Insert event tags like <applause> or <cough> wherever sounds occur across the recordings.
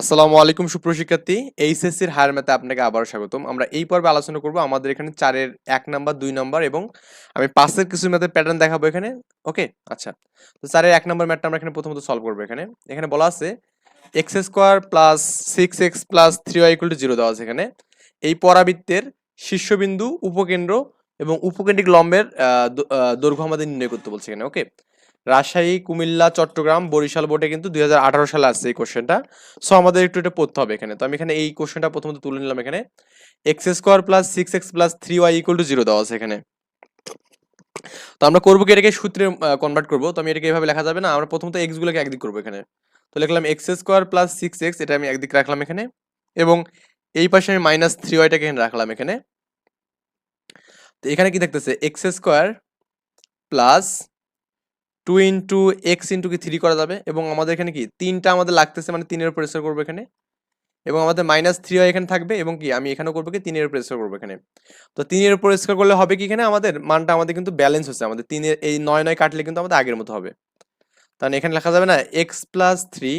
আসসালামু আলাইকুম, সুপ্রশিক্ষার্থী। এইচএসসির হায়ার ম্যাথে আপনাকে আবারও স্বাগতম। আমরা এই পর্বে আলোচনা করব আমাদের এখানে চারের এক নাম্বার, দুই নাম্বার এবং আমি পাঁচের কিছু ম্যাথের প্যাটার্ন দেখাবো এখানে। ওকে? আচ্ছা। তো চারের এক নাম্বার ম্যাথটা আমরা এখানে প্রথমত সলভ করব এখানে। এখানে বলা আছে x square plus six x plus three y equal to zero দেওয়া আছে এখানে। এই পরাবৃত্তের শীর্ষবিন্দু, উপকেন্দ্র এবং উপকেন্দ্রিক লম্বের দৈর্ঘ্য আমাদের নির্ণয় করতে বলছে এখানে। ওকে? রাজশাহী, কুমিল্লা, চট্টগ্রাম, বরিশাল বোর্ডে কিন্তু দুই সালে আসছে এই কোশ্চেনটা সো আমাদের একটু এটা পড়তে হবে এখানে। তো আমি এখানে এই কোশ্চেনটা প্রথমত তুলে নিলাম এখানে। X square plus six x plus three y equal to zero দেওয়া আছে এখানে। তো আমরা করব কি এটাকে সূত্রে কনভার্ট করব? তো আমি এটাকে এভাবে লেখা যাবে না। আমরা প্রথমত এক্স গুলোকে একদিক করব এখানে। তো লিখলাম x square plus six x এটা আমি একদিক রাখলাম এখানে। এবং এই পাশে আমি মাইনাস থ্রি ওয়াইটাকে এখানে রাখলাম এখানে। তো এখানে কি দেখতেছে? X square plus two into x into কি থ্রি করা যাবে? এবং আমাদের এখানে কি তিনটা আমাদের লাগতেছে মানে তিনের উপর স্কোয়ার করব এখানে। এবং আমাদের মাইনাস থ্রি ওয়াই এখানে থাকবে, এবং কি আমি এখানেও করব কি তিনের উপর স্কোয়ার করব এখানে। তো তিনের উপর স্কোয়ার করলে হবে কি এখানে আমাদের? মানটা আমাদের কিন্তু ব্যালেন্স হচ্ছে, আমাদের তিনের, এই নয় নয় কাটলে কিন্তু আমাদের আগের মতো হবে। তাহলে এখানে লেখা যাবে না এক্স প্লাস থ্রি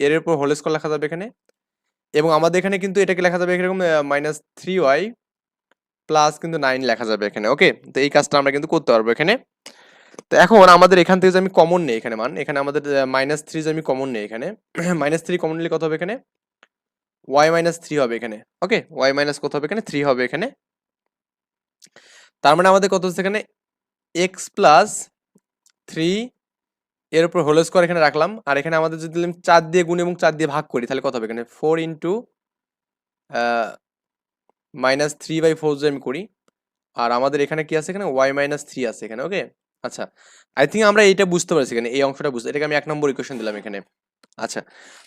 এর উপর হোল স্কোয়ার লেখা যাবে এখানে। এবং আমাদের এখানে কিন্তু এটাকে লেখা যাবে এরকম মাইনাস থ্রি ওয়াই প্লাস কিন্তু নাইন লেখা যাবে এখানে ওকে তো এই কাজটা আমরা কিন্তু করতে পারব এখানে। তো এখন আমাদের এখান থেকে যে আমি কমন নেই এখানে মান, এখানে আমাদের মাইনাস থ্রি যে আমি কমন নেই এখানে মাইনাস থ্রি কমন নিলে কত হবে এখানে? ওয়াই মাইনাস থ্রি হবে এখানে ওকে ওয়াই মাইনাস কত হবে এখানে? থ্রি হবে এখানে। তার মানে আমাদের কত হচ্ছে এখানে? এক্স প্লাস থ্রি এর উপর হোল স্কোয়ার এখানে রাখলাম, আর এখানে আমাদের যদি আমি চার দিয়ে গুণ এবং চার দিয়ে ভাগ করি, তাহলে কত হবে এখানে? Four into minus three by four যদি আমি করি, আর আমাদের এখানে কি আছে এখানে? ওয়াই মাইনাস থ্রি আছে এখানে ওকে আচ্ছা আই থিঙ্ক আমরা এটা বুঝতে পারছি এখানে, এই অংশটা বুঝতে, এটাকে আমি এক নম্বর ইকুয়েশন দিলাম এখানে। আচ্ছা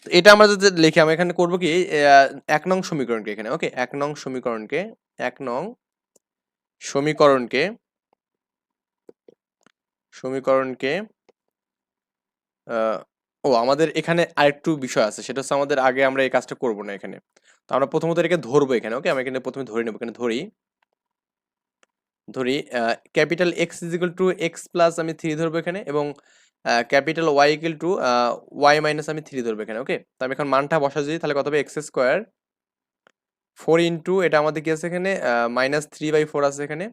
তো এটা আমরা যদি লিখি, আমরা এখানে করব কি এক নং সমীকরণকে এখানে ওকে এক নং সমীকরণকে, এক নং সমীকরণকে সমীকরণকে ও, আমাদের এখানে আরেকটু বিষয় আছে, সেটা হচ্ছে আমাদের আগে আমরা এই কাজটা করব না এখানে। তো আমরা প্রথমত এটাকে ধরবো এখানে ওকে আমি এখানে প্রথমে ধরে নেব, এখানে ধরি। ধরি capital x is equal to x plus আমি থ্রি ধরবো এখানে এবং capital y equal to y minus আমি থ্রি ধরবো এখানে ওকে তো আমি এখন মানটা বসা যদি, তাহলে কত হবে? এক্স স্কোয়ার ফোর ইন্টু এটা আমাদের কি আছে এখানে? মাইনাস থ্রি বাই ফোর আছে এখানে,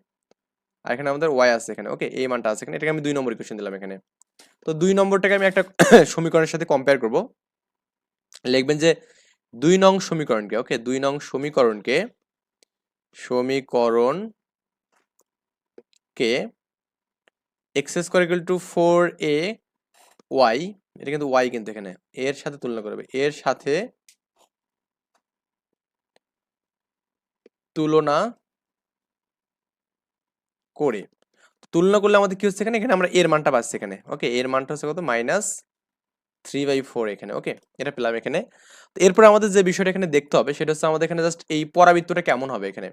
আর এখানে আমাদের ওয়াই আছে এখানে ওকে এই মানটা আছে এখানে, এটাকে আমি দুই নম্বর ইকুয়েশন দিলাম এখানে। তো দুই নম্বরটাকে আমি একটা <coughs> সমীকরণের সাথে কম্পেয়ার করব। লিখবেন যে, দুই নং সমীকরণকে ওকে দুই নং সমীকরণকে সমীকরণ কে? X square equal to four a y এটা কিন্তু ওয়াই কিন্তু এখানে। এর সাথে তুলনা করবে। এর সাথে তুলনা করে। তুলনা করলে আমাদের কি হচ্ছে এখানে? এখানে আমরা এর মানটা পাচ্ছি এখানে। ওকে এর মানটা হচ্ছে কত? মাইনাস থ্রি বাই ফোর এখানে। ওকে, এটা পেলাম এখানে। তো এরপরে আমাদের যে বিষয়টা এখানে দেখতে হবে, সেটা হচ্ছে আমাদের এখানে জাস্ট এই পরাবৃত্তটা কেমন হবে এখানে?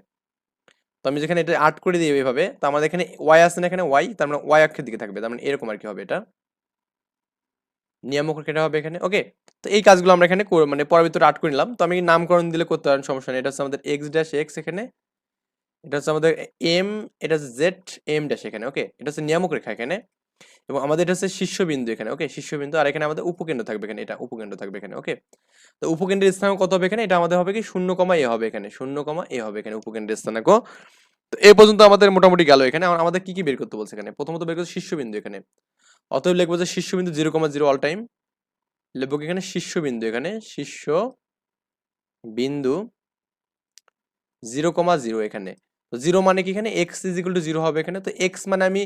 তো আমি যেখানে এটা আট করে দিই এইভাবে তো আমাদের এখানে ওয়াই আছে না এখানে ওয়াই তার মানে ওয়াই অক্ষের দিকে থাকবে, তার মানে এরকম আর কি হবে এটা। নিয়ামক কেটে হবে এখানে ওকে তো এই কাজগুলো আমরা এখানে মানে পরবর্তীতে আট করে নিলাম। তো আমি নামকরণ দিলে করতে পারেন, সমস্যা নেই। এটা হচ্ছে আমাদের এক্স ড্যাশ এক্স এখানে, এটা হচ্ছে আমাদের এম এটা হচ্ছে জেড এম ড্যাশ এখানে ওকে এটা হচ্ছে নিয়ামক রেখা এখানে। এবং আমাদের এটা হচ্ছে শীর্ষবিন্দু এখানে ওকে শীর্ষবিন্দু আর এখানে আমাদের উপকেন্দ্র থাকবে এখানে, এটা উপকেন্দ্র থাকবে এখানে ওকে তো উপকেন্দ্রের স্থানাঙ্ক কত হবে এখানে? এটা আমাদের হবে কি? শূন্য কমা এ হবে এখানে, শূন্য কমা এ হবে এখানে উপকেন্দ্রের স্থানাঙ্ক। তো এই পর্যন্ত আমাদের মোটামুটি গেল এখানে আমাদের কি কি বের করতে বলছে এখানে? প্রথমত বের করছে শীর্ষবিন্দু এখানে। অতএব লিখব যে শীর্ষবিন্দু zero comma zero all time লিখব এখানে? শীর্ষবিন্দু এখানে শীর্ষ বিন্দু জিরো কমা জিরো এখানে। তো জিরো মানে কি এখানে x is equal to zero হবে এখানে? তো এক্স মানে আমি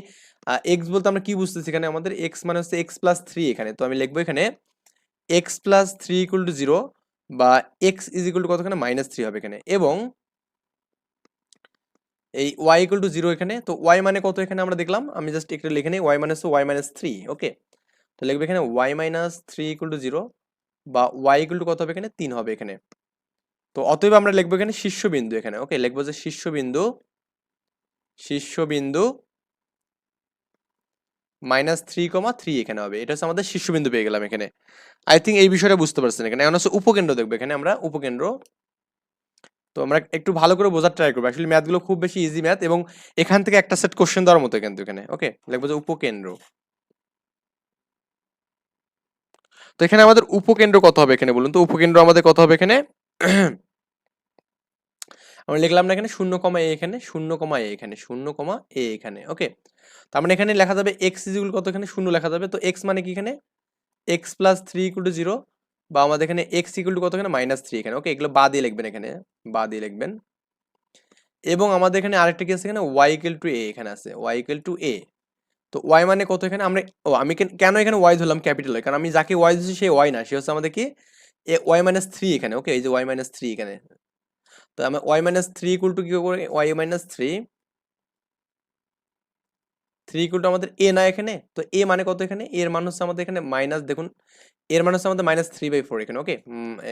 এক্স বলতে আমরা কি বুঝতেছি এখানে? আমাদের এক্স মানে হচ্ছে এক্স প্লাস থ্রি এখানে। তো আমি লিখব এখানে x plus three equal to zero বা এক্স ইজ ইকুয়াল টু কত এখানে মাইনাস থ্রি হবে এখানে। এবং এই ওয়াই ইকুয়াল টু জিরো এখানে। তো ওয়াই মানে কত এখানে আমরা দেখলাম? আমি জাস্ট একটু লিখে নিই। Y minus y minus three okay তো লিখবে এখানে y minus three equal to zero বা ওয়াই ইকুয়াল টু কত হবে এখানে? তিন হবে এখানে। তো অতএব আমরা লিখব এখানে শীর্ষবিন্দু এখানে। ওকে লিখব যে শীর্ষবিন্দু শীর্ষবিন্দু মাইনাস থ্রি কমা থ্রি এখানে হবে। এটা হচ্ছে আমাদের শীর্ষবিন্দু পেয়ে গেলাম এখানে। আই থিঙ্ক এই বিষয়টা বুঝতে পারছেন এখানে। এখন হচ্ছে উপকেন্দ্র দেখব। এখানে আমরা উপকেন্দ্র। তো আমরা একটু ভালো করে বোঝার ট্রাই করব। অ্যাকচুয়ালি ম্যাথগুলো খুব বেশি ইজি ম্যাথ এবং এখান থেকে একটা সেট কোশ্চেন দেওয়ার মতো কিন্তু এখানে। ওকে লিখব যে উপকেন্দ্র। তো এখানে আমাদের উপকেন্দ্র কত হবে এখানে বলুন তো? উপকেন্দ্র আমাদের কত হবে এখানে? আমরা লিখলাম না এখানে শূন্য কমা এ এখানে, শূন্য কমা এ এখানে, শূন্য কমা এ এখানে ওকে তার মানে এখানে লেখা যাবে এক্স ইজিগুল কত এখানে? শূন্য লেখা যাবে, তো এক্স মানে কি এখানে? X plus three equal to zero বা আমাদের এখানে এক্স ইকুয়াল টু কত এখানে? মাইনাস থ্রি এখানে ওকে এগুলো বা দিয়ে লিখবেন এখানে, বা দিয়ে লিখবেন। এবং আমাদের এখানে আরেকটা কি আছে এখানে? ওয়াই ইকুয়াল টু এ এখানে আছে ওয়াই ইকুয়াল টু এ তো ওয়াই মানে কত এখানে? আমরা, ও, আমি কেন- এখানে ওয়াই ধরলাম ক্যাপিটাল কারণ আমি যাকে ওয়াই দিচ্ছি সে ওয়াই না, সে হচ্ছে আমাদের কি? এ ওয়াই মাইনাস থ্রি এখানে, ওকে, এই যে ওয়াই মাইনাস থ্রি এখানে। তো আমার y minus three equal to কি করে y minus three. Three equal to আমাদের এ না এখানে, তো এ মানে কত এখানে? এর মান হচ্ছে আমাদের এখানে মাইনাস, দেখুন, এর মান হচ্ছে আমাদের মাইনাস থ্রি বাই ফোর এখানে, ওকে?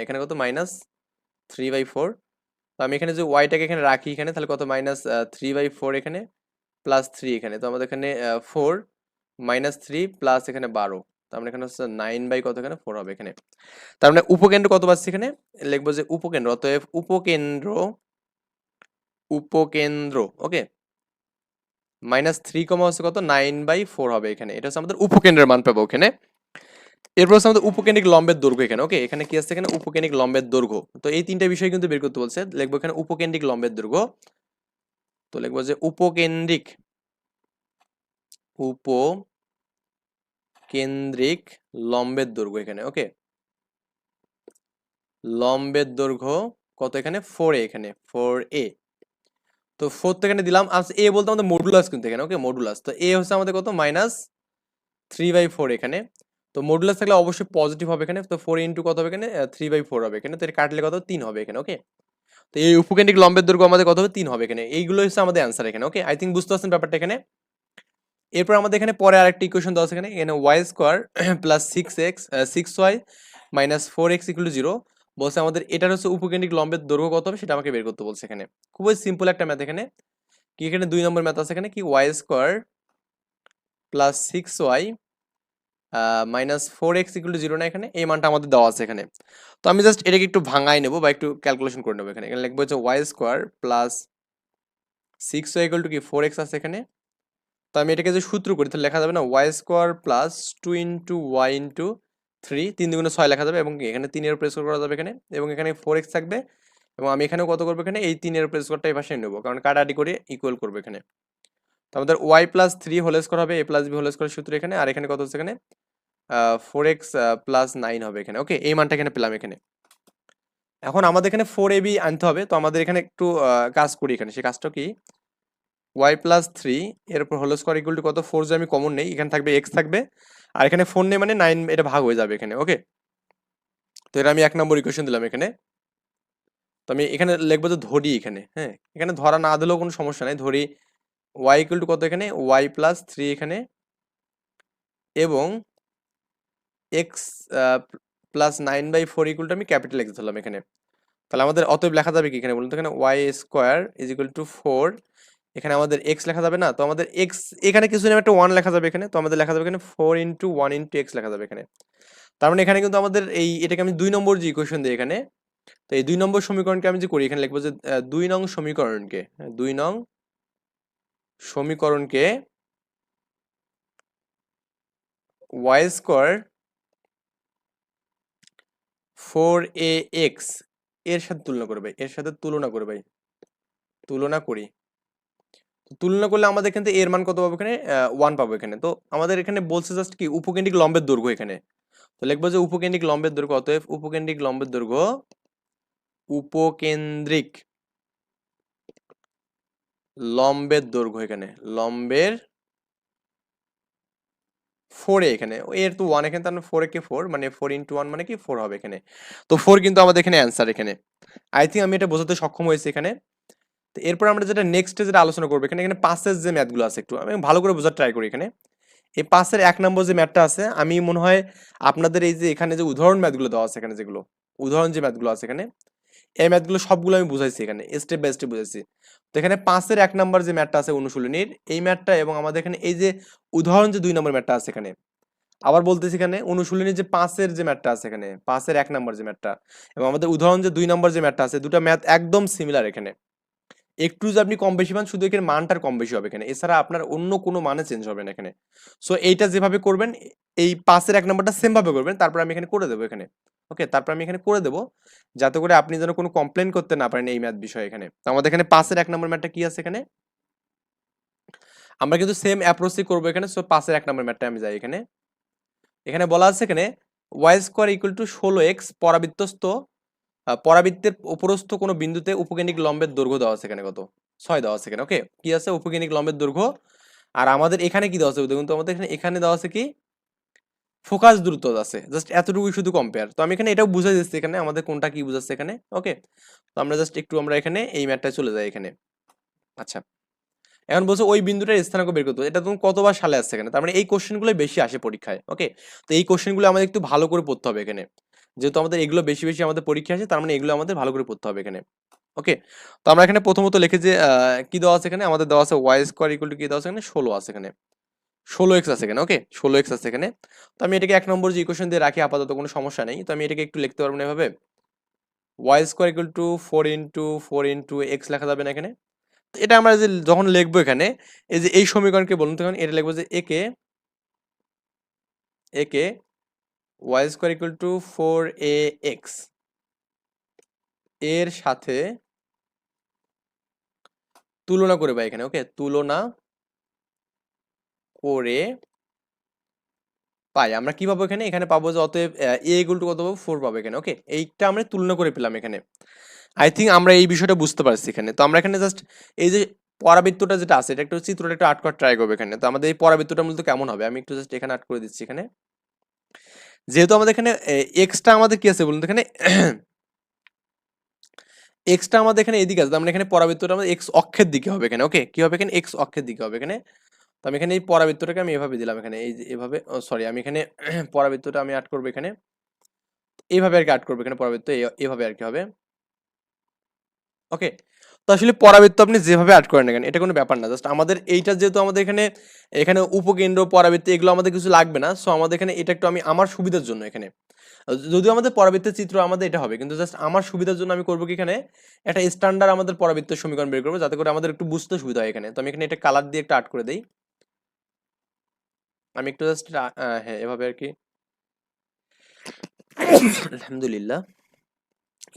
এখানে কত? Minus three by four. তো আমি এখানে যে ওয়াইটাকে এখানে রাখি এখানে, তাহলে কত? মাইনাস থ্রি বাই ফোর এখানে, প্লাস থ্রি এখানে। তো আমাদের এখানে ফোর মাইনাস থ্রি প্লাস এখানে বারো। তার মানে এখানে হচ্ছে নাইন বাই কত এখানে? ফোর হবে এখানে। তার মানে উপকেন্দ্র কত পাচ্ছি এখানে? লিখব যে উপকেন্দ্র, অতএব উপকেন্দ্র উপকেন্দ্র ওকে মাইনাস থ্রি কমা হচ্ছে কত? নাইন বাই ফোর হবে এখানে। এটা হচ্ছে আমাদের উপকেন্দ্রের মান পাবো এখানে। এরপর হচ্ছে আমাদের উপকেন্দ্রিক লম্বের দৈর্ঘ্য এখানে ওকে এখানে কি আছে এখানে? উপকেন্দ্রিক লম্বের দৈর্ঘ্য। তো এই তিনটা বিষয় কিন্তু বের করতে বলছে। লিখব এখানে উপকেন্দ্রিক লম্বের দৈর্ঘ্য। তো লিখব যে উপকেন্দ্রিক উপকেন্দ্রিক লম্বের দৈর্ঘ্য এখানে ওকে লম্বের দৈর্ঘ্য কত এখানে? ফোর এ এখানে ফোর এ তো ফোর তো এখানে দিলাম, আর এ বলতে আমাদের মডুলাস কিন্তু এখানে ওকে মডুলাস তো এ হচ্ছে আমাদের কত? মাইনাস থ্রি বাই ফোর এখানে। তো মডুলাস থাকলে অবশ্যই পজিটিভ হবে এখানে, তো ফোর ইন্টু কত হবে এখানে? থ্রি বাই ফোর হবে এখানে, তো এটা কাটলে কত? তিন হবে এখানে ওকে তো এই উপকেন্দ্রিক লম্বের দৈর্ঘ্য আমাদের কত হবে? তিন হবে এখানে। এইগুলো হচ্ছে আমাদের অ্যান্সার এখানে ওকে আই থিঙ্ক বুঝতে পারছেন ব্যাপারটা এখানে? এরপর আমাদের এখানে পরে আরেকটা ইকুয়েশন দেওয়া আছে এখানে। এখানে y square plus six x six y minus four x equal to zero বলছে আমাদের এটার হচ্ছে উপকেন্দ্রিক লম্বের দৈর্ঘ্য কত হবে সেটা আমাকে বের করতে বলছে এখানে। খুবই সিম্পল একটা ম্যাথ এখানে। কি এখানে দুই নম্বর ম্যাথ আছে এখানে কি? Y square plus six y minus four x equal to zero না এখানে। এই মানটা আমাদের দেওয়া আছে এখানে। তো আমি জাস্ট এটাকে একটু ভাঙাই নেব বা একটু ক্যালকুলেশন করে নেব এখানে। এখানে লিখব হচ্ছে y square plus six y equal to কি? ফোর এক্স আছে এখানে। তো আমি এটাকে যে সূত্র করি, তাহলে লেখা যাবে না y square plus two into y into three তিন দুগুণে ছয় লেখা যাবে এবং এখানে তিনের প্রেস করা যাবে এখানে এবং এখানে ফোর এক্স থাকবে এবং আমি এখানেও কত করব এখানে? এই তিনের প্রেস করটা এই পাশে নেব, কারণ কাটাটি করে ইকুয়াল করব এখানে। তো আমাদের y plus three whole square হবে a plus b whole square সূত্র এখানে, আর এখানে কত হচ্ছে এখানে? ফোর এক্স প্লাস নাইন হবে এখানে। ওকে এই মানটা এখানে পেলাম এখানে। এখন আমাদের এখানে ফোর এ বি আনতে হবে, তো আমাদের এখানে একটু কাজ করি এখানে। সেই কাজটা কি? ওয়াই প্লাস থ্রি এর উপর হোল স্কোয়ার ইকুয়াল টু কত? ফোর যে আমি কমন নেই, এখানে থাকবে এক্স থাকবে। আর এখানে ফোর নেই মানে নাইন এটা ভাগ হয়ে যাবে এখানে ওকে তো এটা আমি এক নম্বর ইকুয়েশন দিলাম এখানে। তো আমি এখানে লিখব যে ধরি এখানে হ্যাঁ? এখানে ধরা না দিলেও কোনো সমস্যা নাই, ধরি ওয়াই ইকুয়াল টু কত এখানে? ওয়াই প্লাস থ্রি এখানে। এবং x plus nine by four equal আমি ক্যাপিটাল এক্স ধরলাম এখানে। তাহলে আমাদের অতএব লেখা যাবে কি এখানে বলুন তো এখানে? Y square is equal to four এখানে আমাদের এক্স লেখা যাবে না, তো আমাদের এক্স এখানে কিছু নেই একটা ওয়ান লেখা যাবে এখানে, তো আমাদের লেখা যাবে এখানে four into one into x লেখা যাবে এখানে। তার মানে এখানে কিন্তু আমাদের এই, এটাকে আমি দুই নম্বর যে ইকুয়েশন দিই এখানে, তো এই দুই নম্বর সমীকরণকে আমি যে করি, এখানে লিখব যে দুই নং সমীকরণকে, দুই নং সমীকরণকে ওয়াই স্কোয়ার ফোর এ এক্সের সাথে তুলনা করবে এর সাথে তুলনা করবে তুলনা করি। তুলনা করলে আমাদের এখানে এর মান কত পাবো এখানে? ওয়ান পাবো এখানে। তো আমাদের এখানে বলছে জাস্ট কি? উপকেন্দ্রিক লম্বের দৈর্ঘ্য এখানে। তো লিখব যে উপকেন্দ্রিক লম্বের দৈর্ঘ্য, অতএব উপকেন্দ্রিক লম্বের দৈর্ঘ্য উপকেন্দ্রিক লম্বের দৈর্ঘ্য এখানে। লম্বের ফোরে এখানে। এর তো ওয়ান এখানে, তার ফোর কে ফোর মানে ফোর ইন্টু ওয়ান মানে কি? ফোর হবে এখানে। তো ফোর কিন্তু আমাদের এখানে অ্যান্সার এখানে। আই থিঙ্ক আমি এটা বোঝাতে সক্ষম হয়েছি এখানে। তো এরপর আমরা যেটা নেক্সট যেটা আলোচনা করব, এখানে এখানে পাসের যে ম্যাথগুলো আছে একটু, আমি ভালো করে বোঝার ট্রাই করি এখানে। এই পাসের এক নম্বর যে ম্যাথটা আছে, আমি মনে হয় আপনাদের এই যে এখানে যে উদাহরণ ম্যাথগুলো দেওয়া আছে এখানে যেগুলো, উদাহরণ যে ম্যাথগুলো আছে এখানে, এই ম্যাথগুলো সবগুলো আমি বুঝাইছি এখানে স্টেপ বাই স্টেপ বুঝাইছি। তো এখানে পাঁচের এক নম্বর যে ম্যাথটা আছে অনুশীলনীর, এই ম্যাথটা এবং আমাদের এখানে এই যে উদাহরণ যে দুই নম্বর ম্যাথটা আছে এখানে, আবার বলতেছি এখানে অনুশীলনীর যে পাঁচের যে ম্যাথটা আছে এখানে পাঁচের এক নম্বর যে ম্যাথটা এবং আমাদের উদাহরণ যে দুই নম্বর যে ম্যাথটা আছে, দুটো ম্যাথ একদম সিমিলার এখানে। একটু যে আপনি কম বেশি পান, শুধু এখানে মানটার কম বেশি হবে এখানে। এছাড়া আপনার অন্য কোনো মানে চেঞ্জ হবে না এখানে। সো এইটা যেভাবে করবেন, এই পাঁচের এক নম্বরটা সেম ভাবে করবেন, তারপর আমি এখানে করে দেবো এখানে। ওকে তারপর আমি এখানে করে দেবো, যাতে করে আপনি যেন কোনো কমপ্লেন করতে না পারেন এই ম্যাথ বিষয়ে এখানে। তো আমাদের এখানে পাঁচের এক নম্বর ম্যাথটা কি আছে এখানে? আমরা কিন্তু সেম অ্যাপ্রোচই করব এখানে সো পাঁচের এক নম্বর ম্যাথটা আমি যাই এখানে। এখানে বলা আছে এখানে ওয়াই স্কোয়ার ইকুয়াল টু ষোলো এক্স পরাবৃত্তস্ত পরাবৃত্তের উপরস্থ কোনো বিন্দুতে উপকেন্দ্রিক লম্বের দৈর্ঘ্য দেওয়া আছে এখানে কত? ছয় দেওয়া আছে এখানে ওকে কি আছে? উপকেন্দ্রিক লম্বের দৈর্ঘ্য। আর আমাদের এখানে কি দেওয়া আছে? দেখুন তো, আমাদের এখানে এখানে দেওয়া আছে কি? ফোকাস দ্রুত আছে। জাস্ট এতটুকুই শুধু কম্পেয়ার তো আমি এখানে এটাও বুঝাই দিচ্ছি এখানে, আমাদের কোনটা কি বুঝাচ্ছে এখানে ওকে তো আমরা জাস্ট একটু আমরা এখানে এই ম্যাটটায় চলে যাই এখানে। আচ্ছা। এখন বলছো ওই বিন্দুটার স্থানাঙ্ক বের করতে এটা তুমি কতবার সালে আসছে এখানে। তার মানে এই কোশ্চেনগুলো বেশি আসে পরীক্ষায় ওকে তো এই কোশ্চেনগুলো আমাদের একটু ভালো করে পড়তে হবে এখানে। যেহেতু আমাদের এগুলো বেশি বেশি আমাদের পরীক্ষা আসে, তার মানে এগুলো আমাদের ভালো করে পড়তে হবে এখানে। ওকে? তো আমরা এখানে প্রথমত লিখে যে কি দেওয়া আছে এখানে? আমাদের দেওয়া আছে ওয়াই স্কোয়ার ইকুয়াল টু কি দেওয়া আছে এখানে? ষোলো আছে এখানে। ষোলো এক্স আছে এখানে, ওকে? ষোলো এক্স আছে এখানে। তো আমি এটাকে এক নম্বর যে ইকুয়েশন দিয়ে রাখি, আপাতত কোনো সমস্যা নেই। তো আমি এটাকে একটু লিখতে পারব না এভাবে। Y square equal to four into four into x লেখা যাবে না এখানে। তো এটা আমরা যে যখন লিখব এখানে, এই যে এই সমীকরণকে বলুন তখন এটা লিখব যে একে একে y square equal to four a x. এর সাথে তুলনা করে বা এখানে, ওকে? তুলনা করে পাই। আমরা কি পাবো এখানে? এখানে পাবো যে অতএব এ ইকুয়াল টু কত পাবো? ফোর পাবো এখানে, ওকে? এইটা আমরা তুলনা করে পেলাম এখানে। আই থিঙ্ক আমরা এই বিষয়টা বুঝতে পারছি এখানে। তো আমরা এখানে জাস্ট এই যে পরাবৃত্তটা যেটা আছে, এটা একটু চিত্রটা একটু আট করার ট্রাই করব এখানে। তো আমাদের এই পরাবৃত্তটা মূলত কেমন হবে? আমি একটু জাস্ট এখানে আট করে দিচ্ছি এখানে। যেহেতু আমাদের এখানে এক্সটা আমাদের কি আছে বলুন তো এখানে? <coughs> এক্সটা আমাদের এখানে এদিকে আছে, তার মানে এখানে পরাবৃত্তটা আমাদের এক্স অক্ষের দিকে হবে এখানে ওকে কি হবে এখানে? এক্স অক্ষের দিকে হবে এখানে। তো আমি এখানে এই পরাবৃত্তটাকে আমি এভাবে দিলাম এখানে, এই এভাবে সরি আমি এখানে <coughs> পরাবৃত্তটা আমি আট করব এখানে। এইভাবে আর কি আট করব এখানে পরাবৃত্ত এভাবে আর কি হবে। ওকে তো আসলে পরাবৃত্ত আপনি যেভাবে আট করেন না কেন এটা কোনো ব্যাপার না। জাস্ট আমাদের এইটা যেহেতু আমাদের এখানে এখানে উপকেন্দ্র, পরাবৃত্ত, এগুলো আমাদের কিছু লাগবে না। সো আমাদের এখানে এটা একটু আমি আমার সুবিধার জন্য এখানে। যদিও আমাদের পরাবৃত্তের চিত্র আমাদের এটা হবে, কিন্তু জাস্ট আমার সুবিধার জন্য আমি করব কি এখানে? একটা স্ট্যান্ডার্ড আমাদের পরাবৃত্তের সমীকরণ বের করব, যাতে করে আমাদের একটু বুঝতে সুবিধা হয় এখানে। তো আমি এখানে এটা কালার দিয়ে একটা আট করে দেই। আমি একটু জাস্ট হ্যাঁ এভাবে আর কি। আলহামদুলিল্লাহ,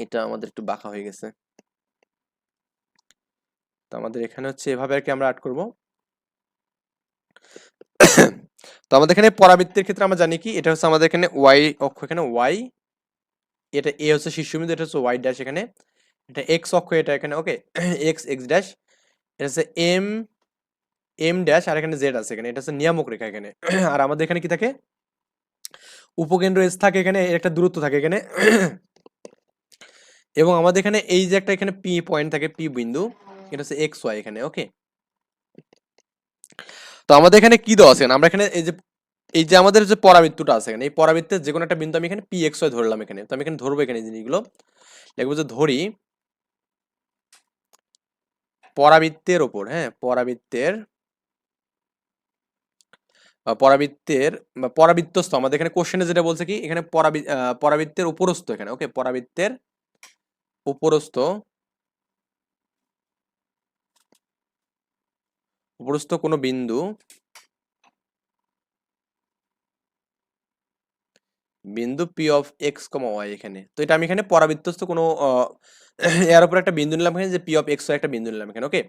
এটা আমাদের একটু বাঁকা হয়ে গেছে। তো আমাদের এখানে হচ্ছে এভাবে আর কি আমরা আট করব। তো আমাদের এখানে পরাবৃত্তের ক্ষেত্রে আমরা জানি কি, এটা হচ্ছে আমাদের এখানে ওয়াই অক্ষ এখানে ওয়াই এটা এ হচ্ছে শীর্ষবিন্দু, এটা হচ্ছে ওয়াই ড্যাশ এখানে, এটা এক্স অক্ষ, এটা এখানে ওকে এক্স এক্স ড্যাশ এটা হচ্ছে এম এম ড্যাশ আর এখানে জেড আছে এখানে, এটা হচ্ছে নিয়ামক রেখা এখানে। <coughs> আর আমাদের এখানে কি থাকে? উপকেন্দ্র এস থাকে এখানে একটা দূরত্ব থাকে এখানে। <coughs> এবং আমাদের এখানে এই যে একটা এখানে পি পয়েন্ট থাকে পি বিন্দু এটা হচ্ছে এক্স ওয়াই এখানে ওকে তো আমাদের এখানে কি দেওয়া আছে? আমরা এখানে এই যে এই যে আমাদের যে পরাবৃত্তটা আছে এখানে, এই পরাবৃত্তের যে কোনো একটা বিন্দু আমি এখানে পি এক্স ওয়াই ধরলাম এখানে। তো আমি এখানে ধরবো এখানে জিনিসগুলো। যে ধরি পরাবৃত্তের ওপর হ্যাঁ পরাবৃত্তের পরাবৃত্তের পরাবৃত্তস্থ, আমাদের এখানে কোশ্চেনে যেটা বলছে কি? এখানে পরাবৃ- পরাবৃত্তের উপরস্থ এখানে ওকে পরাবৃত্তের উপরস্থ উপরস্থ কোনো বিন্দু বিন্দু P of x comma y এখানে। তো এটা আমি এখানে পরাবৃত্তস্থ কোনো এর উপর একটা বিন্দু নিলাম এখানে, যে পি অফ এক্স একটা বিন্দু নিলাম এখানে ওকে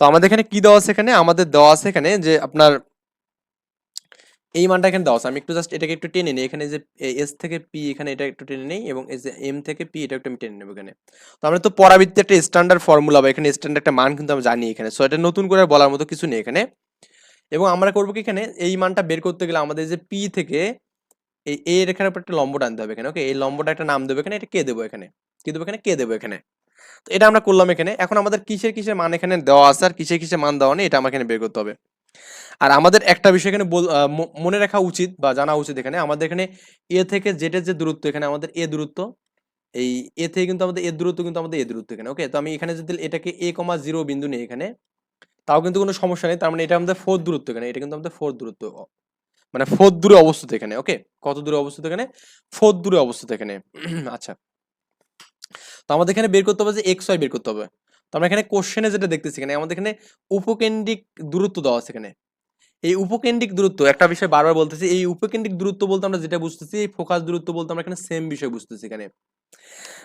তো আমাদের এখানে কি দেওয়া আছে এখানে? আমাদের দেওয়া আছে এখানে যে আপনার এই মানটা এখানে দেওয়া আমি একটু জাস্ট এটাকে একটু টেনে নিই। এখানে যে এস থেকে পি এখানে এটা একটু টেনে নেই এবং যে এম থেকে পি এটা একটু আমি টেনে নেব এখানে। তো আমরা তো পরাবৃত্তের একটা স্ট্যান্ডার্ড ফর্মুলা বা এখানে স্ট্যান্ডার্ড একটা মান কিন্তু আমরা জানি এখানে। সো এটা নতুন করে বলার মতো কিছু নেই এখানে। এবং আমরা করব কি এখানে? এই মানটা বের করতে গেলে আমাদের যে পি থেকে এই এ রেখার উপর একটা লম্ব টানতে হবে এখানে ওকে এই লম্বটা একটা নাম দেবো এখানে, এটা কে দেবো এখানে। কি দেবো এখানে কে দেবো এখানে। তো এটা আমরা করলাম এখানে। এখন আমাদের কিসের কিসের মান এখানে দেওয়া আছে আর কিসের কিসের মান দেওয়া নেই, এটা এখানে বের করতে হবে। আর আমাদের একটা বিষয় এখানে মনে রাখা উচিত বা জানা উচিত এখানে, আমাদের এখানে এ থেকে জেটের যে দূরত্ব, এখানে আমাদের এ দূরত্ব, এই এ থেকে কিন্তু আমাদের এ দূরত্ব কিন্তু আমাদের এ দূরত্ব এখানে ওকে তো আমি এখানে যদি এটাকে এ কমা জিরো বিন্দু নেই এখানে, তাও কিন্তু কোনো সমস্যা নেই, তার মানে এটা আমাদের ফোর দূরত্ব এখানে, এটা কিন্তু আমাদের ফোর দূরত্ব মানে ফোর্থ দূরে অবস্থিত এখানে ওকে কত দূরে অবস্থিত এখানে? ফোর্থ দূরে অবস্থিত এখানে <clears throat> আচ্ছা। তো আমাদের এখানে বের করতে হবে যে এক্স ওয়াই বের করতে হবে। তো আমরা এখানে কোশ্চেনে যেটা দেখতেছি এখানে, আমাদের এখানে উপকেন্দ্রিক দূরত্ব দেওয়া আছে এখানে। এই উপকেন্দ্রিক দূরত্ব, একটা বিষয় বারবার বলতেছি, এই উপকেন্দ্রিক দূরত্ব বলতে আমরা যেটা বুঝতেছি, এই ফোকাস দূরত্ব বলতে আমরা এখানে সেম বিষয় বুঝতেছি এখানে।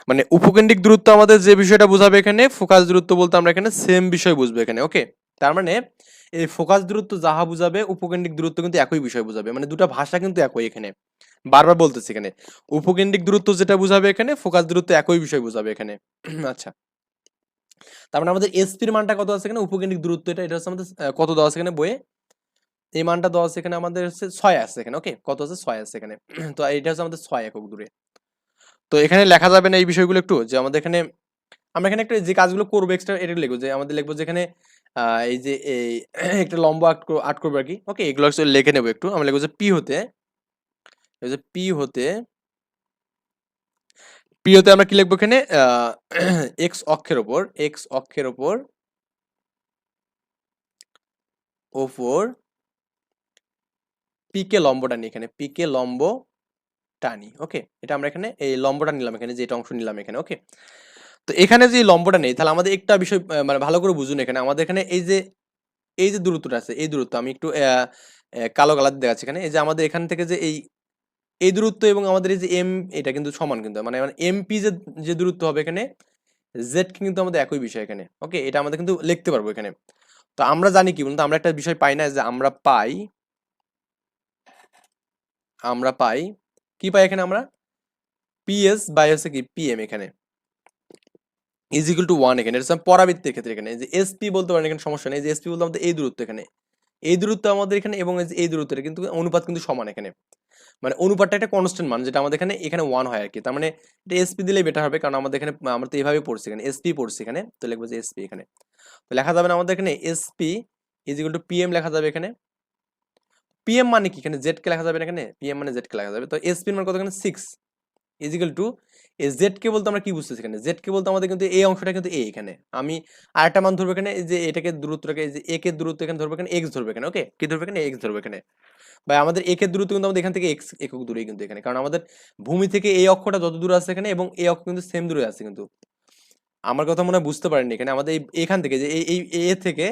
মানে উপকেন্দ্রিক দূরত্ব আমাদের যে বিষয়টা বোঝাবে এখানে, ফোকাস দূরত্ব বলতে আমরা এখানে সেম বিষয় বুঝব এখানে ওকে তার মানে এই ফোকাস দূরত্ব যাহা বুঝাবে, উপকেন্দ্রিক দূরত্ব কিন্তু একই বিষয় বুঝাবে। মানে দুটো ভাষা কিন্তু একই এখানে। বারবার বলতেছি এখানে, উপকেন্দ্রিক দূরত্ব যেটা বুঝাবে এখানে, ফোকাস দূরত্ব একই বিষয় বুঝাবে এখানে। <clears throat> আচ্ছা। তার মানে আমাদের এসপির মানটা কত আছে এখানে? উপকেন্দ্রিক দূরত্ব, এটা এটা হচ্ছে আমাদের কত দেওয়া আছে এখানে বইয়ে? এই মানটা দেওয়া আছে এখানে আমাদের হচ্ছে ছয় আছে এখানে ওকে কত আছে? ছয় আছে এখানে। <clears throat> তো এটা হচ্ছে আমাদের ছয় একক দূরে। তো এখানে লেখা যাবে না এই বিষয়গুলো একটু, যে আমাদের এখানে, আমরা এখানে একটা, যে কাজগুলো করব এক্সট্রা এটা লিখব, যে আমাদের লিখব যে এখানে এই যে এই <clears throat> একটা লম্বা আর্ট আট করব আর কি ওকে এগুলো লিখে নেব একটু। আমরা লিখব যে পি হতে পি হতে পি হতে আমরা কি লিখব এখানে? এক্স <clears throat> অক্ষের ওপর এক্স অক্ষের ওপর ওপর পিকে লম্ব টানি এখানে পিকে লম্ব টানি ওকে এটা আমরা এখানে এই লম্বটা নিলাম এখানে, যে এটা অংশ নিলাম এখানে ওকে তো এখানে যে লম্বটা নেই, তাহলে আমাদের একটা বিষয় মানে ভালো করে বুঝুন এখানে, আমাদের এখানে এই যে এই যে দূরত্বটা আছে, এই দূরত্ব, আমি একটু কালো কালার দেখাচ্ছি এখানে, এই যে আমাদের এখান থেকে যে এই এই দূরত্ব এবং আমাদের এই যে এম এটা কিন্তু সমান কিন্তু। মানে এমপি যে যে দূরত্ব হবে এখানে জেড কিন্তু আমাদের একই বিষয় এখানে। ওকে এটা আমাদের কিন্তু লিখতে পারব এখানে। তো আমরা জানি কি বলুন তো, আমরা একটা বিষয় পাই না যে আমরা পাই আমরা পাই, কি পাই এখানে আমরা? পিএস বাই হচ্ছে কি? পিএম এখানে। ইজ ইকুয়াল টু ওয়ান এখানে। এটা পরাবৃত্তির ক্ষেত্রে এখানে। যে এসপি বলতে পারেন এখানে সমস্যা নেই। যে এসপি বলতে আমাদের এই দূরত্ব এখানে। এই দূরত্ব আমাদের এখানে এবং এই যে এই দূরত্ব কিন্তু অনুপাত কিন্তু সমান এখানে। মানে অনুপাতটা একটা কনস্ট্যান্ট মান, যেটা আমাদের এখানে এখানে ওয়ান হয় আর কি তার মানে এটা এসপি দিলেই বেটার হবে, কারণ আমাদের এখানে, আমরা তো এইভাবে পড়ছি এখানে। এসপি পড়ছি এখানে, তো লিখব যে এসপি এখানে। তো লেখা যাবে না আমাদের এখানে SP is equal to PM লেখা যাবে এখানে। পিএম মানে কি? এখানে জেড কে লেখা যাবে না এখানে? পিএম মানে জেড কে লেখা যাবে। তো এসপি মান কত? এখানে six is equal to a z কে বলতে আমরা কি বুঝতেছি এখানে? জেড কে বলতে আমাদের কিন্তু এই অংশটা কিন্তু এ এখানে। আমি আরেকটা মান ধরবো এখানে যে এটাকে দূরত্বটাকে যে এ কে দূরত্ব এখানে ধরবো এখানে এক্স ধরবো এখানে ওকে কি ধরবো এখানে? এক্স ধরবো এখানে। বা আমাদের একের দূরত্ব কিন্তু আমাদের এখান থেকে এক্স একক দূরে কিন্তু এখানে। কারণ আমাদের ভূমি থেকে এই অক্ষটা যত দূরে আছে এখানে এবং এই অক্ষ কিন্তু সেম দূরে আছে কিন্তু। আমার কথা মনে হয় বুঝতে পারেনি এখানে। আমাদের এখান থেকে যে এই এ থেকে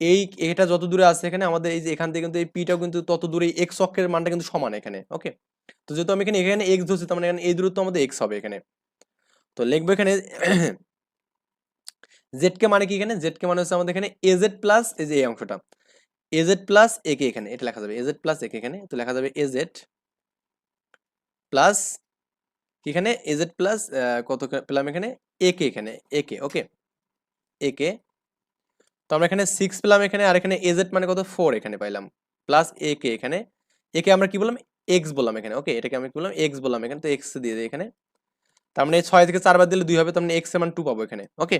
এই, এটা যত দূরে আছে এখানে আমাদের এই যে এখান থেকে কিন্তু এই পিটাও কিন্তু তত দূরে এক্স অক্ষের মানটা কিন্তু সমান এখানে ওকে তো যেহেতু আমি এখানে এখানে এক্স ধরছি, তার মানে এখানে এই দূরত্ব আমাদের এক্স হবে এখানে। তো লিখব এখানে <clears throat> জেড কে মানে কি এখানে? জেড কে মানে হচ্ছে আমাদের এখানে এজেড প্লাস এই যে এই অংশটা। এজেড প্লাস এ কে এখানে, এটা লেখা যাবে এজেড প্লাস এ কে এখানে, তো লেখা যাবে এজেড প্লাস এখানে? এজেড প্লাস কত পেলাম এখানে? এ কে এখানে এ কে ওকে এ কে তো আমরা এখানে সিক্স পেলাম এখানে, আর এখানে এজেড মানে কত? ফোর এখানে পাইলাম প্লাস এ কে এখানে এ কে আমরা কি বললাম? এক্স বললাম এখানে ওকে এটাকে আমি কি বললাম? এক্স বললাম এখানে, তো এক্স দিয়ে দিই এখানে। তার মানে ছয় থেকে চারবার দিলে দুই হবে, তার মানে এক্সের মান টু পাবো এখানে ওকে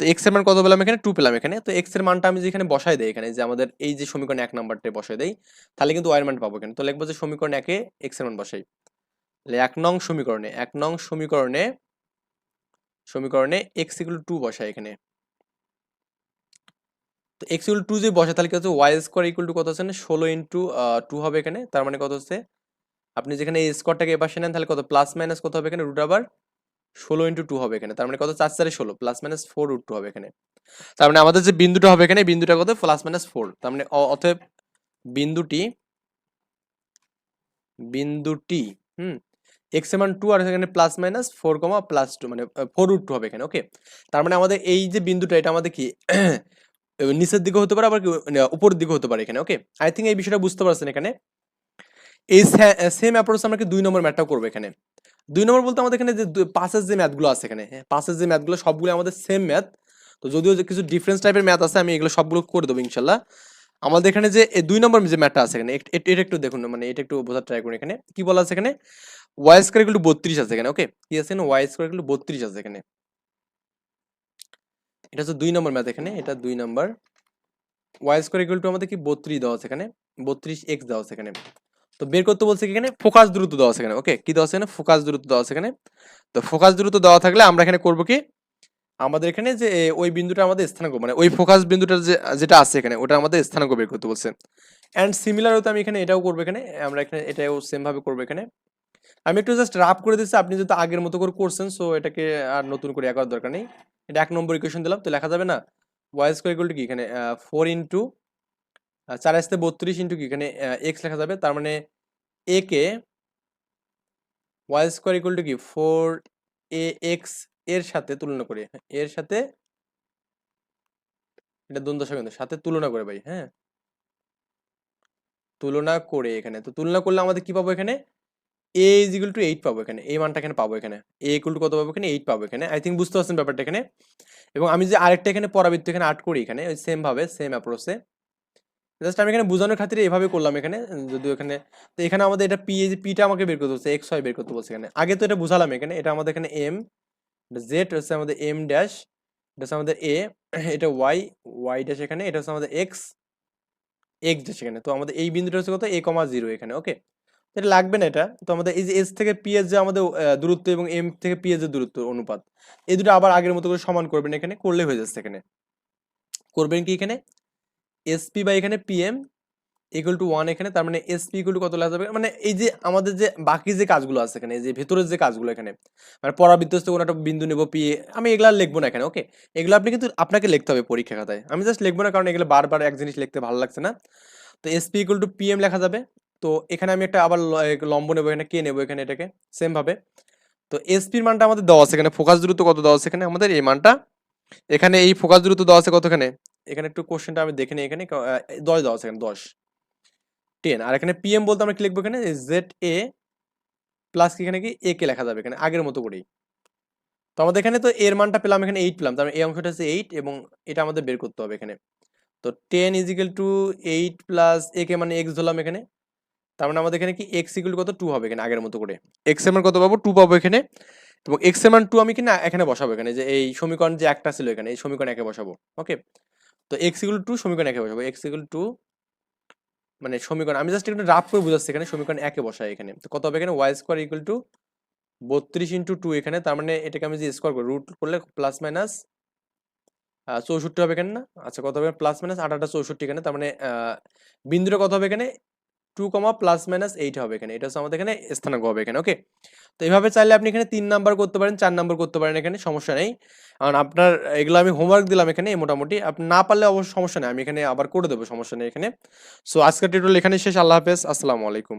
তো এক্সের মান কত পেলাম এখানে? টু পেলাম এখানে, তো এক্সের মানটা আমি যেখানে বসাই দেয় এখানে, যে আমাদের এই যে সমীকরণ এক নাম্বারটা বসাই দেই, তাহলে কিন্তু ওয়াই এর মান পাবো এখানে। তো লিখব যে সমীকরণ একে এক্সের মান বসাই। এক নং সমীকরণে, এক নং সমীকরণে সমীকরণে এক্স ইকুয়াল টু বসাই এখানে। তো এক্স ইকুয়াল টু যদি বসে, তাহলে কি হচ্ছে? ওয়াই স্কোয়ার ইকুয়াল টু কত হচ্ছে? না ষোলো ইন্টু টু হবে এখানে, তার মানে কত হচ্ছে? আপনি যেখানে এই স্কোয়ারটাকে এপাশে নেন, তাহলে কত? প্লাস মাইনাস কত হবে এখানে? রুট আবার ষোলো ইন্টু টু হবে এখানে। তার মানে কত? চার চারে ষোলো plus minus four root two হবে এখানে। তার মানে আমাদের যে বিন্দুটা হবে এখানে, বিন্দুটা কত? প্লাস মাইনাস ফোর তার মানে অতএব বিন্দুটি বিন্দুটি, হুম এক্সের মান টু আর এখানে প্লাস মাইনাস ফোর কমা প্লাস টু মানে ফোর রুট টু হবে এখানে ওকে তার মানে আমাদের এই যে বিন্দুটা, এটা আমাদের কি, <clears throat> নিচের দিকে হতে পারে, আবার কি মানে উপরের দিকে হতে পারে এখানে ওকে আই থিঙ্ক এই বিষয়টা বুঝতে পারছেন এখানে। এই সেম অ্যাপ্রোচ আমরা কি দুই নম্বর ম্যাটটাও করব এখানে। দুই নম্বর বলতে আমাদের এখানে যে পাশের যে ম্যাথগুলো আছে এখানে হ্যাঁ, পাশের যে ম্যাথগুলো সবগুলো আমাদের সেম ম্যাথ তো যদিও কিছু ডিফারেন্স টাইপের ম্যাথ আছে আমি এগুলো সবগুলো করে দেবো ইনশাল্লাহ। আমাদের এখানে যে দুই নম্বর যে ম্যাথটা আছে এখানে এট- একটু দেখুন মানে এটা একটু বোঝার ট্রাই করুন এখানে। কি বলা আছে এখানে? ওয়াই স্কোয়ার ইকুয়াল টু বত্রিশ আছে এখানে ওকে কি আছে ওয়াই স্কোয়ার ইকুয়াল টু বত্রিশ আছে এখানে। এটা হচ্ছে দুই নম্বর ম্যাথ এখানে এটা দুই নম্বর। ওয়াই স্কোয়ার ইকুয়াল টু আমাদের কি? বত্রিশ দেওয়া আছে এখানে বত্রিশ এক্স দেওয়া আছে এখানে। তো বের করতে বলছে এখানে? ফোকাস দূরত্ব দেওয়া আছে এখানে। ওকে কি দেওয়া আছে এখানে? ফোকাস দূরত্ব দেওয়া আছে এখানে। তো ফোকাস দূরত্ব দেওয়া থাকলে আমরা এখানে করব কি? আমাদের এখানে যে ওই বিন্দুটা আমাদের স্থানাঙ্ক মানে ওই ফোকাস বিন্দুটা যে, যেটা আছে এখানে, ওটা আমাদের স্থানাঙ্ক বের করতে বলছে। অ্যান্ড সিমিলার হতে আমি এখানে এটাও করব এখানে, আমরা এখানে এটাও সেম ভাবে করব এখানে। আমি একটু জাস্ট রাফ করে দিচ্ছি, আপনি যেহেতু আগের মতো করে করছেন সো এটাকে আর নতুন করে একার দরকার নেই। এটা এক নম্বর ইকুয়েশন দিলাম, তো লেখা যাবে না? ওয়াই স্কোয়ার কি? এখানে ফোর ইন্টু চার আসতে বত্রিশ ইন্টু কি? এখানে এক্স লেখা যাবে। তার মানে এ কে ওয়াই স্কোয়ার ইকুয়াল টু কি? ফোর এ এক্সের সাথে তুলনা করে। এর সাথে এটা দ্বন্দ্ব কিন্তু সাথে তুলনা করে ভাই হ্যাঁ। তুলনা করে এখানে। তো তুলনা করলে আমাদের কি পাবো এখানে? A is equal to eight পাবো এখানে। এই মানটা এখানে পাবো এখানে। এ ইকুয়াল টু কত পাবো এখানে? এইট পাবো এখানে। আই থিঙ্ক বুঝতে পারছেন ব্যাপারটা এখানে। এবং আমি যে আরেকটা এখানে পরাবৃত্ত এখানে আট করি এখানে, ওই সেম ভাবে সেম অ্যাপ্রোচে জাস্ট আমি এখানে বোঝানোর খাতিরে এভাবে করলাম এখানে যদিও এখানে, তো এখানে আমাদের এটা পি পিটা আমাকে বের করতে হচ্ছে এক্স ওয়াই বের করতে বলছে এখানে। আগে তো এটা বুঝালাম এখানে, এটা আমাদের এখানে এম জেড হচ্ছে আমাদের এম ড্যাশ এটা হচ্ছে আমাদের এ এটা ওয়াই ওয়াই ড্যাশ এখানে, এটা হচ্ছে আমাদের এক্স এক্স ড্যাশ এখানে। তো আমাদের এই বিন্দুটা হচ্ছে কত? এ কমা জিরো এখানে ওকে এটা লাগবে না এটা। তো আমাদের এই যে এস থেকে পি এর যে আমাদের দূরত্ব এবং এম থেকে পি যে দূরত্ব অনুপাত, এই দুটো আবার আগের মতো করে সমান করবেন এখানে, করলে হয়ে যাচ্ছে এখানে। করবেন কি এখানে? এসপি বা এখানে পিএম ইকুয়াল টু ওয়ান এখানে, তার মানে এসপি ইকুয়াল টু কত লেখা যাবে? মানে এই যে আমাদের যে বাকি যে কাজগুলো আছে এখানে যে ভেতরের যে কাজগুলো এখানে মানে পরাবিদ্যস্ত কোনো একটা বিন্দু নেব পি আমি এগুলো লিখব না এখানে ওকে এগুলো আপনি কিন্তু আপনাকে লিখতে হবে পরীক্ষা খাতায়। আমি জাস্ট লিখব না, কারণ এগুলো বারবার এক জিনিস লিখতে ভালো লাগছে না। তো এসপি ইকুয়াল টু পিএম লেখা যাবে। তো এখানে আমি একটা আবার লম্ব নেব এখানে কে নেব এখানে এটাকে সেম ভাবে। তো এসপির মানটা আমাদের দেওয়া আছে এখানে ফোকাস দূরত্ব কত দেওয়া আছে এখানে? আমাদের এই মানটা, এখানে এই ফোকাস দূরত্ব দেওয়া আছে কতখানে এখানে একটু কোশ্চেনটা আমি দেখে নিই এখানে। দশ দেওয়া আছে এখানে, দশ। টেন আর এখানে পিএম বলতে আমরা কি লিখব এখানে? জেড এ প্লাস এখানে কি? এ কে লেখা যাবে এখানে, আগের মতো করেই। তো আমাদের এখানে তো এর মানটা পেলাম এখানে এইট পেলাম, তার মানে এই অংশটা হচ্ছে এইট এবং এটা আমাদের বের করতে হবে এখানে। তো ten is equal to eight plus এ কে মানে এক্স ধরলাম এখানে, তার মানে আমাদের এখানে কি এক্স ইকুয়াল কত? টু হবে এখানে, আগের মতো করে। এক্সের মান কত পাবো? টু পাবো এখানে। এবং এক্সের মান টু আমি কিনা এখানে বসাবো এখানে, যে এই সমীকরণ যে একটা ছিল এখানে, এই সমীকরণ একে বসাবো ওকে তো এক্স ইকুয়াল টু সমীকরণ একে বসাবো। এক্স ইকুয়াল টু মানে সমীকরণ, আমি জাস্ট একটু রাফ করে বুঝাচ্ছি এখানে সমীকরণ একে বসাই এখানে। তো কত হবে এখানে? ওয়াই স্কোয়ার ইকুয়াল টু বত্রিশ ইন্টু টু এখানে, তার মানে এটাকে আমি যে স্কোয়ার করি রুট করলে প্লাস মাইনাস চৌষট্টি হবে এখানে না? আচ্ছা কত হবে? প্লাস মাইনাস আঠাটা চৌষট্টি এখানে, তার মানে বিন্দুটা কত হবে এখানে? টু কমা প্লাস মাইনাস এইট হবে এখানে। এটা হচ্ছে আমাদের এখানে স্থানাঙ্ক হবে এখানে ওকে তো এইভাবে চাইলে আপনি এখানে তিন নাম্বার করতে পারেন, চার নাম্বার করতে পারেন এখানে, সমস্যা নেই। কারণ আপনার এগুলো আমি হোমওয়ার্ক দিলাম এখানে মোটামুটি। আপনি না পারলে অবশ্য সমস্যা নেই, আমি এখানে আবার করে দেবো, সমস্যা নেই এখানে। সো আজকের টিউটোরিয়াল এখানে শেষ, আল্লাহ হাফেজ, আসসালামু আলাইকুম।